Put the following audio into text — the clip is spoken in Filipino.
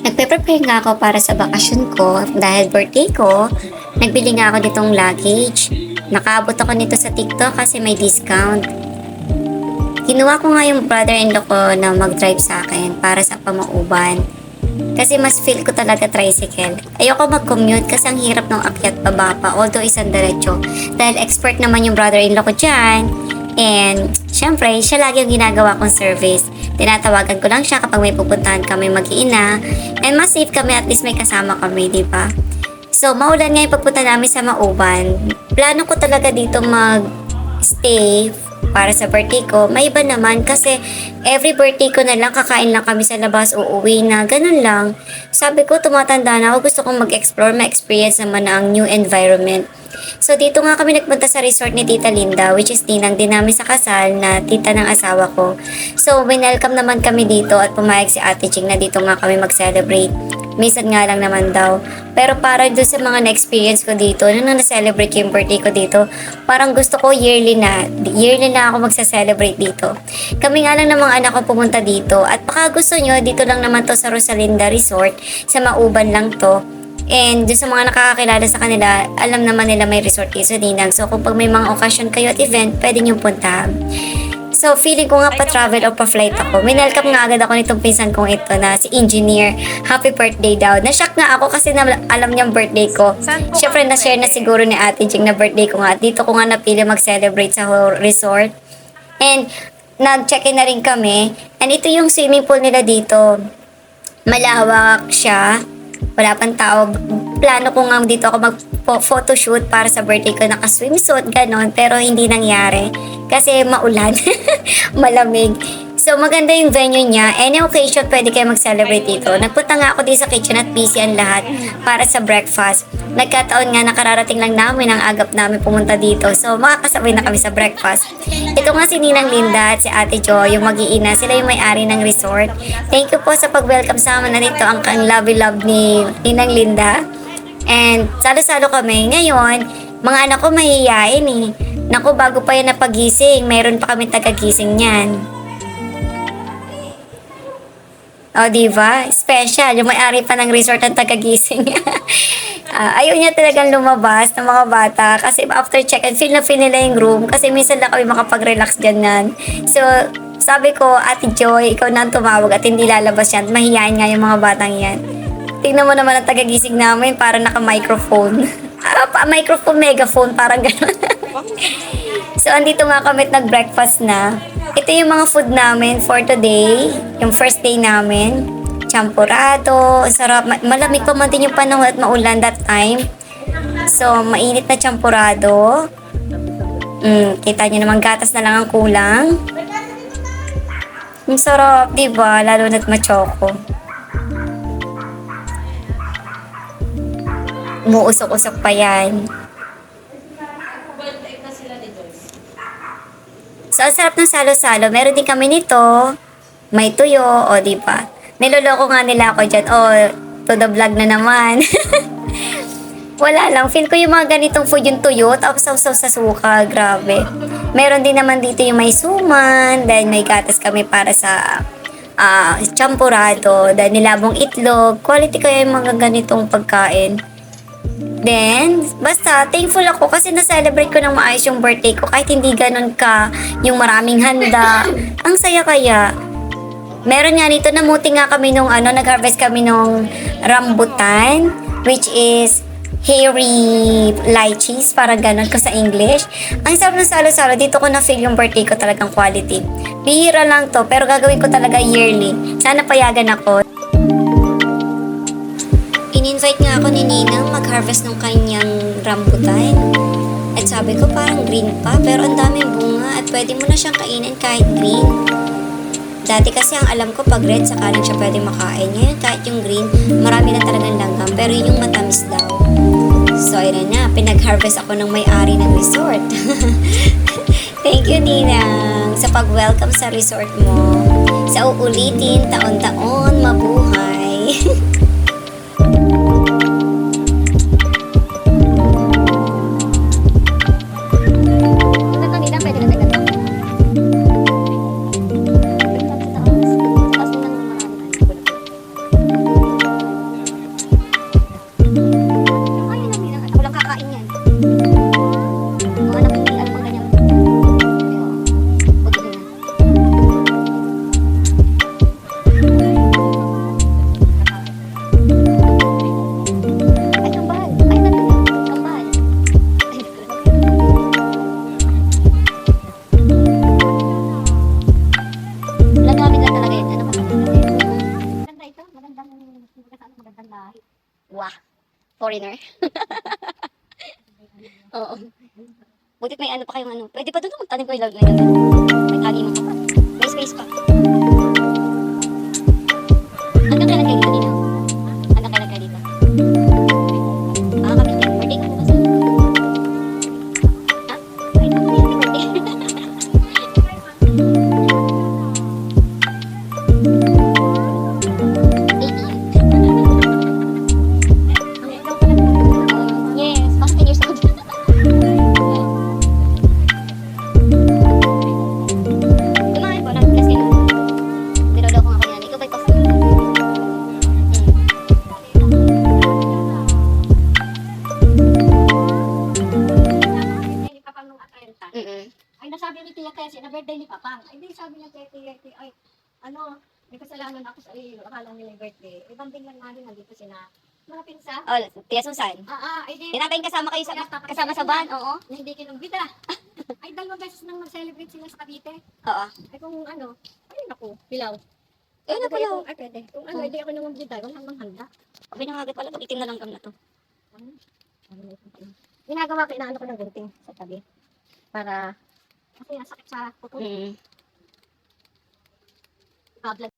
Nagpe-prepare nga ako para sa bakasyon ko dahil birthday ko. Nagbili nga ako nitong luggage. Nakaabot ako nito sa TikTok kasi may discount. Kinuha ko nga yung brother-in-law ko na mag-drive sa akin para sa pamauban. Kasi mas feel ko talaga tricycle. Ayoko mag-commute kasi ang hirap ng akyat baba pa, although isang diretso. Dahil expert naman yung brother-in-law ko dyan. And, syempre, siya lagi yung ginagawa kong service. Tinatawagan ko lang siya kapag may pupuntahan kami mag-iina. And mas safe kami, at least may kasama kami, di ba? So, maulan nga yung pagpunta namin sa Mauban. Plano ko talaga dito mag-stay para sa birthday ko. May iba naman kasi every birthday ko na lang kakain lang kami sa labas, uuwi na, ganun lang. Sabi ko, tumatanda na ako, gusto kong mag-explore, ma-experience naman ang new environment. So dito nga kami nagpunta sa resort ni Tita Linda which is ninang din namin sa kasal na tita ng asawa ko. So winelcome naman kami dito at pumayag si Ate Ching na dito nga kami mag-celebrate. Minsan nga lang naman daw. Pero para doon sa mga na-experience ko dito, nung na-celebrate yung birthday ko dito, parang gusto ko yearly na. Yearly na ako magsa-celebrate dito. Kami nga lang ng mga anak ko pumunta dito. At baka gusto nyo, dito lang naman to sa Rosalinda Resort. Sa Mauban lang to. And doon sa mga nakakakilala sa kanila, alam naman nila may resort kayo sa Dinang. So kung pag may mga occasion kayo at event, pwede nyo puntahan. So feeling ko nga pa-travel o pa-flight ako. Minelcome nga agad ako nitong pinsan kong ito na si engineer. Happy birthday daw. Na-shock nga ako kasi na, alam niyang birthday ko. Siyempre na-share na siguro ni Ate Jing na birthday ko nga. Dito ko nga napili mag-celebrate sa resort. And nag-check-in na rin kami. And ito yung swimming pool nila dito. Malawak siya. Wala pang tao. Plano ko nga dito ako mag-photoshoot para sa birthday ko. Naka-swimsuit, ganon. Pero hindi nangyari. Kasi maulan. Malamig. So, maganda yung venue niya. Any occasion, pwede kayo mag-celebrate dito. Nagpunta nga ako dito sa kitchen at busy ang lahat para sa breakfast. Nagkataon nga nakararating lang namin ang agap namin pumunta dito. So, makakasabay na kami sa breakfast. Ito nga si Ninang Linda at si Ate Jo, yung mag-iina. Sila yung may-ari ng resort. Thank you po sa pag-welcome sa amin na dito. Ang kang lovey-love ni Ninang Linda. And salo-salo kami. Ngayon, mga anak ko mahihiyain eh. Naku, bago pa yan napagising, mayroon pa kami tagagising niyan. O, di ba? Special. Yung may-ari pa ng resort ang tagagising. Ah, ayaw niya talagang lumabas ng mga bata kasi after check-in, feel na feel nila yung room kasi minsan lang kami makapag-relax ganyan. So, sabi ko, Ate Joy, ikaw na ang tumawag at hindi lalabas yan. Mahihain nga yung mga batang yan. Tingnan mo naman ang tagagising namin para naka-microphone. Pa- microphone, megaphone, parang gano'n. So, andito nga kami at nag-breakfast na. Ito yung mga food namin for today. Yung first day namin. Champurado. Sarap. Ma- Malamig pa man din yung panahon at maulan that time. So, mainit na champurado. Mm, kita nyo naman, gatas na lang ang kulang. Ang sarap, di ba? Lalo na't machoko. Umuusok-usok pa yan. So, ang sarap ng salo-salo. Meron din kami nito. May tuyo, o di ba? Niloloko nga nila ako dyan. O, to the vlog na naman. Wala lang. Feel ko yung mga ganitong food yung tuyo, tapos sausaw sa suka. Grabe. Meron din naman dito yung may suman. Dahil may gatas kami para sa ah champurado. Dahil nilabong itlog. Quality kaya yung mga ganitong pagkain. Then, basta, thankful ako kasi na-celebrate ko ng maayos yung birthday ko kahit hindi ganun ka yung maraming handa. Ang saya kaya. Meron nga nito, namuti nga kami nung ano, nag-harvest kami nung rambutan, which is hairy lychees, para ganun ko sa English. Ang sarap ng salo-salo, dito ko na-feel yung birthday ko talagang quality. Bihira lang to, pero gagawin ko talaga yearly. Sana payagan ako. In-invite nga ako ni Ninang mag-harvest ng kanyang rambutan. At sabi ko parang green pa, pero ang daming bunga at pwede mo na siyang kainin kahit green. Dati kasi ang alam ko pag red, saka lang siya pwede makain. Ngayon kahit yung green, marami na talagang langgam, pero yun yung matamis daw. So ayun na, pinag-harvest ako ng may-ari ng resort. Thank you, Ninang, sa pag-welcome sa resort mo. Sa uulitin, taon-taon, mabuhay. Wah. Foreigner. Oo. Butit may ano pa kayong ano. Pwede pa doon magtanim ko yung ngayon. May tani mo pa. May space pa. Ni Tia Tessie na birthday ni Papang. Ay, di sabi niya Tia Tessie, ay, ano, may kasalanan ako sa iyo. Akala nila yung birthday. Ibang biglang namin nandito sina mga pinsa. Oh, Tia Susan. Ah, ah, ay di. Kasama kayo sa, kasama sa van, oo. Na hindi kinumbida. ay, dalawang beses nang mag-celebrate sila sa Cavite. Oo. Ay, kung ano, ay, naku, pilaw. Eh, ano pala? Ay, pwede. Kung ano, hindi ako nangumbida. Walang manghanda. Sabi na agad pala, itim na lang kami na to. Ginagawa ko, inaano ko ng gunting sa tabi. Para, kasi ang sakit sa kuko. Mm. Bablan